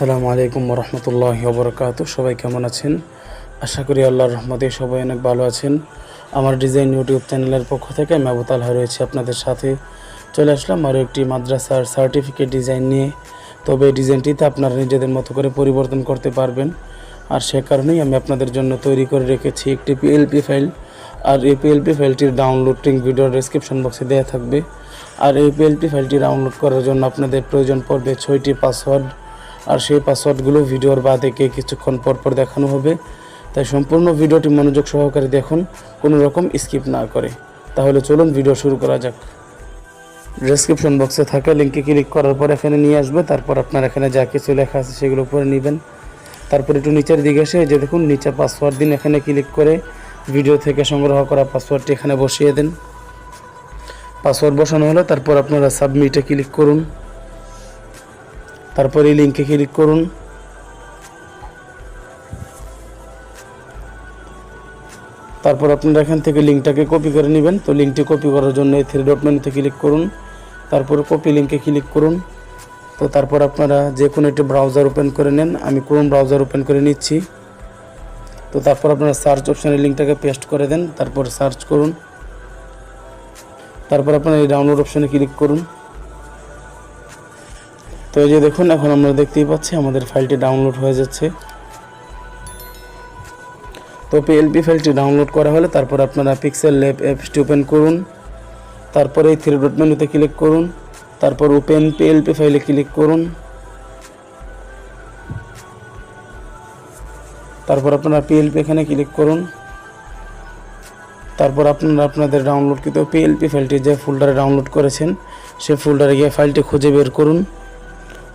আসসালামু আলাইকুম রহমতুল্লাহ বরকাত সবাই কেমন আছেন? আশা করি আল্লাহর রহমতে সবাই অনেক ভালো আছেন। আমার ডিজাইন ইউটিউব চ্যানেলের পক্ষ থেকে আমি আবু তালহা রয়েছে আপনাদের সাথে। চলে আসলাম আরও একটি মাদ্রাসার সার্টিফিকেট ডিজাইন নিয়ে। তবে এই ডিজাইনটিতে আপনারা নিজেদের মতো করে পরিবর্তন করতে পারবেন। আর সে কারণেই আমি আপনাদের জন্য তৈরি করে রেখেছি একটি পিএলপি ফাইল। আর এই পিএলপি ফাইলটির ডাউনলোড ভিডিওর ডেসক্রিপশন বক্সে দেওয়া থাকবে। আর এই পিএলপি ফাইলটি ডাউনলোড করার জন্য আপনাদের প্রয়োজন পড়বে ছয়টি পাসওয়ার্ড আর সেই পাসওয়ার্ডগুলো ভিডিওর বা দেখে কিছুক্ষণ পর পর দেখানো হবে। তাই সম্পূর্ণ ভিডিওটি মনোযোগ সহকারে দেখুন, কোনো রকম স্কিপ না করে। তাহলে চলুন ভিডিও শুরু করা যাক। ডেসক্রিপশন বক্সে থাকা লিঙ্কে ক্লিক করার পর এখানে নিয়ে আসবে, তারপর আপনার এখানে যা কিছু লেখা আছে সেগুলো পরে নেবেন। তারপর একটু নিচের দিকে এসে যে দেখুন, নিচে পাসওয়ার্ড দিন, এখানে ক্লিক করে ভিডিও থেকে সংগ্রহ করা পাসওয়ার্ডটি এখানে বসিয়ে দেন। পাসওয়ার্ড বসানো হলে, তারপর আপনারা সাবমিটে ক্লিক করুন। তারপর এই লিঙ্কে ক্লিক করুন। তারপর আপনারা এখান থেকে লিঙ্কটাকে কপি করে নেবেন। তো লিঙ্কটি কপি করার জন্য এই থ্রি ডট মেনুতে ক্লিক করুন। তারপর কপি লিঙ্কে ক্লিক করুন। তো তারপর আপনারা যে কোনো একটি ব্রাউজার ওপেন করে নেন। আমি ক্রোম ব্রাউজার ওপেন করে নিচ্ছি। তো তারপর আপনারা সার্চ অপশানে লিঙ্কটাকে পেস্ট করে দেন। তারপর সার্চ করুন। তারপর আপনারা এই ডাউনলোড অপশানে ক্লিক করুন। তো এই যে দেখুন, এখন আমরা দেখতেই পাচ্ছি আমাদের ফাইলটি ডাউনলোড হয়ে যাচ্ছে। তো পিএলপি ফাইলটি ডাউনলোড করা হলে তারপর আপনারা পিক্সেল ল্যাব অ্যাপসটি ওপেন করুন। তারপরে এই থ্রি ডট মেনুতে ক্লিক করুন। তারপর ওপেন পিএলপি ফাইলে ক্লিক করুন। তারপর আপনারা পিএলপি এখানে ক্লিক করুন। তারপর আপনারা আপনাদের ডাউনলোড ডাউনলোডকৃত পিএলপি ফাইলটি যে ফোল্ডারে ডাউনলোড করেছেন সেই ফোল্ডারে গিয়ে ফাইলটি খুঁজে বের করুন।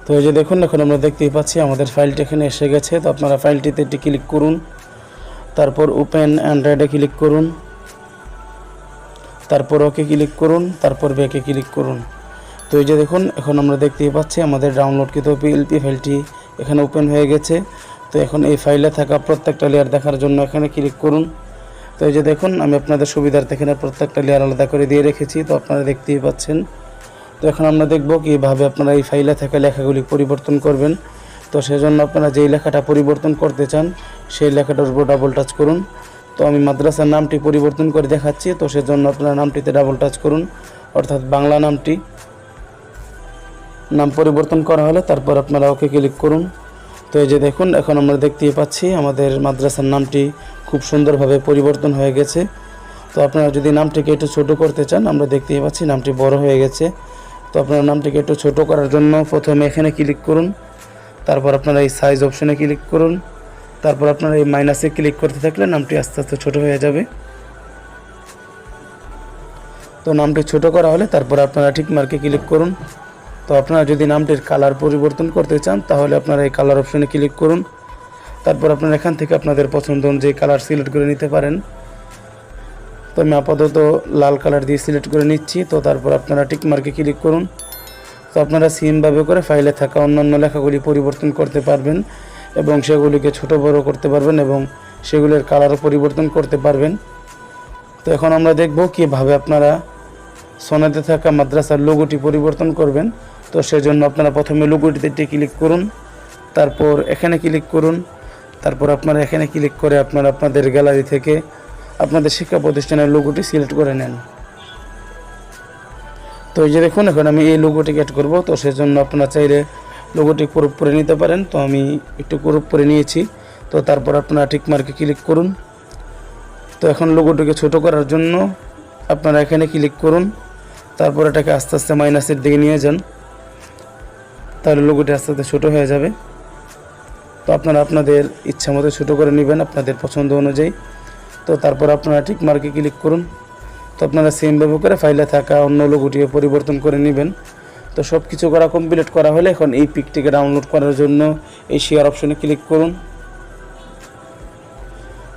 তো এই যে দেখুন, এখন আমরা দেখতেই পাচ্ছি আমাদের ফাইলটি এখানে এসে গেছে। তো আপনারা ফাইলটিতে এটি ক্লিক করুন, তারপর ওপেন অ্যান্ড্রয়েডে ক্লিক করুন, তারপর ওকে ক্লিক করুন, তারপর ব্যাকে ক্লিক করুন। তো এই যে দেখুন, এখন আমরা দেখতেই পাচ্ছি আমাদের ডাউনলোডকৃত পিএলপি ফাইলটি এখানে ওপেন হয়ে গেছে। তো এখন এই ফাইলে থাকা প্রত্যেকটা লেয়ার দেখার জন্য এখানে ক্লিক করুন। তো এই যে দেখুন, আমি আপনাদের সুবিধার্থে এখানে প্রত্যেকটা লেয়ার আলাদা করে দিয়ে রেখেছি। তো আপনারা দেখতেই পাচ্ছেন তো এখন আমরা দেখব কীভাবে আপনারা এই ফাইলে থাকা লেখাগুলি পরিবর্তন করবেন। তো সেজন্য আপনারা যেই লেখাটা পরিবর্তন করতে চান, সেই লেখাটার উপর ডাবল টাচ করুন। তো আমি মাদ্রাসার নামটি পরিবর্তন করে দেখাচ্ছি, তো সেজন্য আপনারা নামটিতে ডাবল টাচ করুন। অর্থাৎ বাংলা নামটি নাম পরিবর্তন করা হলে তারপর আপনারা ওকে ক্লিক করুন। তো এই যে দেখুন, এখন আমরা দেখতেই পাচ্ছি আমাদের মাদ্রাসার নামটি খুব সুন্দরভাবে পরিবর্তন হয়ে গেছে। তো আপনারা যদি নামটিকে একটু ছোট করতে চান, আমরা দেখতেই পাচ্ছি নামটি বড় হয়ে গেছে। তো আপনার নামটিকে একটু ছোট করার জন্য প্রথমে এখানে ক্লিক করুন। তারপর আপনারা এই সাইজ অপশনে ক্লিক করুন। তারপর আপনারা এই মাইনাসে ক্লিক করতে থাকলে নামটি আস্তে আস্তে ছোট হয়ে যাবে। তো নামটি ছোট করা হলে তারপর আপনারা ঠিক মার্কে ক্লিক করুন। তো আপনারা যদি নামটির কালার পরিবর্তন করতে চান, তাহলে আপনারা এই কালার অপশনে ক্লিক করুন। তারপর আপনারা এখান থেকে আপনাদের পছন্দ অনুযায়ী কালার সিলেক্ট করে নিতে পারেন। তো আমি আপাতত লাল কালার দিয়ে সিলেক্ট করে নিচ্ছি। তো তারপর আপনারা টিক মার্কে ক্লিক করুন। তো আপনারা সিমভাবে করে ফাইলে থাকা অন্যান্য লেখাগুলি পরিবর্তন করতে পারবেন এবং সেগুলিকে ছোট বড় করতে পারবেন এবং সেগুলির কালারও পরিবর্তন করতে পারবেন। তো এখন আমরা দেখব কীভাবে আপনারা সোনাতে থাকা মাদ্রাসার লোগোটি পরিবর্তন করবেন। তো সেজন্য আপনারা প্রথমে লোগোটিতে ক্লিক করুন। তারপর এখানে ক্লিক করুন। তারপর আপনারা এখানে ক্লিক করে আপনারা আপনাদের গ্যালারি থেকে আপনাদের শিক্ষা প্রতিষ্ঠানের লোগোটি সিলেক্ট করে নেন। তো এই যে দেখুন, এখন আমি এই লোগোটি অ্যাড করব। তো সেজন্য আপনারা চাইলে লোগোটি ক্রপ করে নিতে পারেন। তো আমি একটু ক্রপ করে নিয়েছি। তো তারপর আপনারা ঠিক মার্কে ক্লিক করুন। তো এখন লোগোটিকে ছোট করার জন্য আপনারা এখানে ক্লিক করুন। তারপর এটাকে আস্তে আস্তে মাইনাসের দিকে নিয়ে যান। তাহলে লোগোটি আস্তে আস্তে ছোটো হয়ে যাবে। তো আপনারা আপনাদের ইচ্ছা মতো ছোটো করে নেবেন। আপনাদের পছন্দ অনুযায়ী। তো তারপর আপনারা ঠিক মার্কে ক্লিক করুন। তো আপনারা সেমভাবে করে ফাইলে থাকা অন্য লোগোটিও পরিবর্তন করে নেবেন। তো সব কিছু করা কমপ্লিট করা হলে এখন এই পিকটিকে ডাউনলোড করার জন্য এই শেয়ার অপশনে ক্লিক করুন।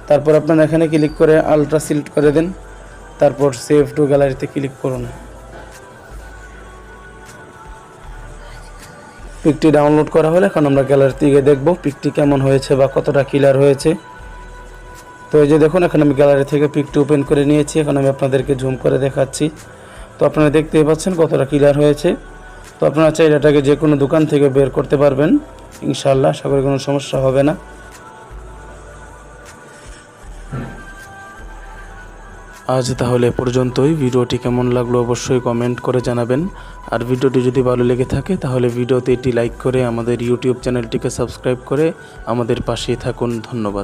তারপর আপনারা এখানে ক্লিক করে আলট্রা সিলেক্ট করে দেন। তারপর সেভ টু গ্যালারিতে ক্লিক করুন। পিকটি ডাউনলোড করা হলে এখন আমরা গ্যালারিতে গিয়ে দেখব পিকটি কেমন হয়েছে বা কতটা ক্লিয়ার হয়েছে। তো এই যে দেখুন, এখন আমি গ্যালারি থেকে পিকটি ওপেন করে নিয়েছি। এখন আমি আপনাদেরকে জুম করে দেখাচ্ছি। তো আপনারা দেখতেই পাচ্ছেন কতটা ক্লিয়ার হয়েছে। তো আপনারা চাইলে এটাকে যে কোনো দোকান থেকে বের করতে পারবেন। ইনশাআল্লাহ, আশা করি কোনো সমস্যা হবে না। আজ তাহলে পর্যন্তই। ভিডিওটি কেমন লাগল অবশ্যই কমেন্ট করে জানাবেন। আর ভিডিওটি যদি ভালো লেগে থাকে, তাহলে ভিডিওতে এটি লাইক করে আমাদের ইউটিউব চ্যানেলটিকে সাবস্ক্রাইব করে আমাদের পাশেই থাকুন। ধন্যবাদ।